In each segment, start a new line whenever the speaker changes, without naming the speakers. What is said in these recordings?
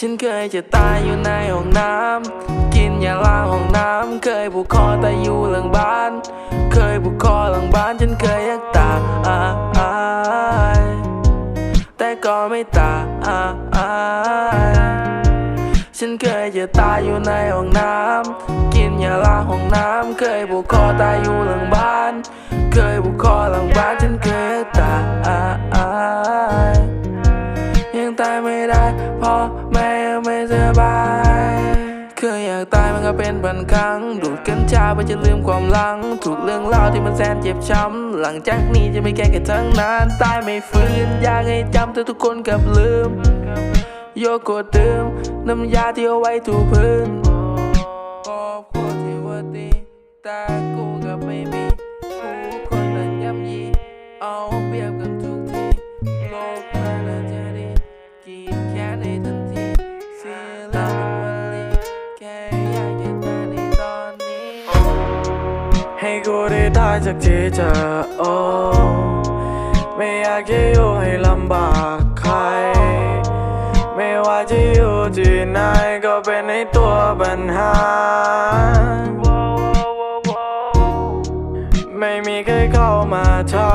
ฉันเคยจะตายอยู่ในห้องน้ำ กินยาล้างห้องน้ำ เคยผูกคอตายอยู่หลังบ้าน เคยผูกคอหลังบ้าน ฉันเคยอยากตาย แต่ก็ไม่ตาย ฉันเคยจะตายอยู่ในห้องน้ำ กินยาล้างห้องน้ำ เคยผูกคอตายอยู่หลังบ้าน เคยผูกคอหลังบ้าน ฉันเคยอยากตาย ราะแม่ไม่สบายเคยอยากตายมันก็เป็นพันครั้ง ดูดกัญชาเพื่อจะลืมความหลัง ถูกเรื่องเล่าที่มันแสนเจ็บช้ำ หลังจากนี้จะไม่แก้แค่ทั้งนั้นตายไม่ฟื้นอยากให้จำแต่ทุกคนกับลืม โยโกดื่มน้ำยาที่เอาไว้ถูพื้นครอบครัวที่ว่าดีแต่กูกับไม่มี ให้
กูได้ตายจากที่เธอโอ้ไม่อยากจะอยู่ให้ลำบากใคร ไม่ว่าจะอยู่ที่ไหนก็เป็นในตัวปัญหา ไม่มีใครเข้ามาท้า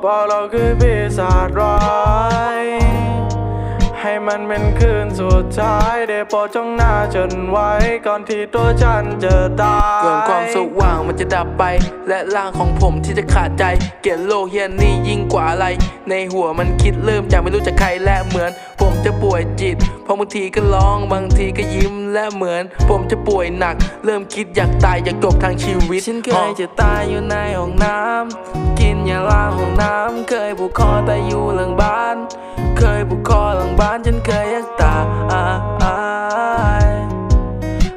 เพราะเราคือปีศาจร้าย มันเป็นคืนสุดท้ายได้โปรดจ้องหน้าฉันไว้ ก่อนที่ตัวฉันจะตาย
ก่อนความสว่างมันจะดับไป และร่างของผมที่จะขาดใจ เกลียดโลกเฮียนี่ยิ่งกว่าอะไร ในหัวมันคิดเริ่มจากไม่รู้จักใครและเหมือน ผมจะป่วยจิตเพราะบางทีก็ร้องบางทีก็ยิ้มและเหมือน ผมจะป่วยหนัก เริ่มคิดอยากตายอยากจบทางชีวิตฉันเคยจะตายอยู่ในห้องน้ำกินยาล้างห้องน้ำเคยผูกคอตายอยู่หลังบ้าน เคยผูกคอหลังบ้านฉันเคยอยากตาย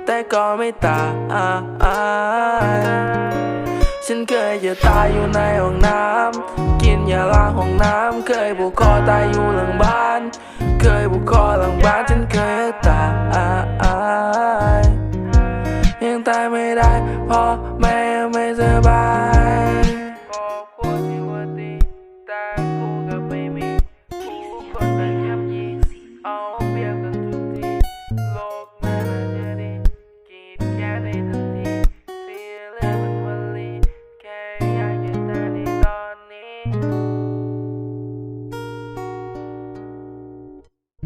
แต่ก็ไม่ตาย ฉันเคยจะตายอยู่ในห้องน้ำ กินยาล้างห้องน้ำ เคยผูกคอตายอยู่หลังบ้าน เคยผูกคอหลังบ้านฉันเคยยักตายยังตายไม่ได้เพราะ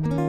Thank you.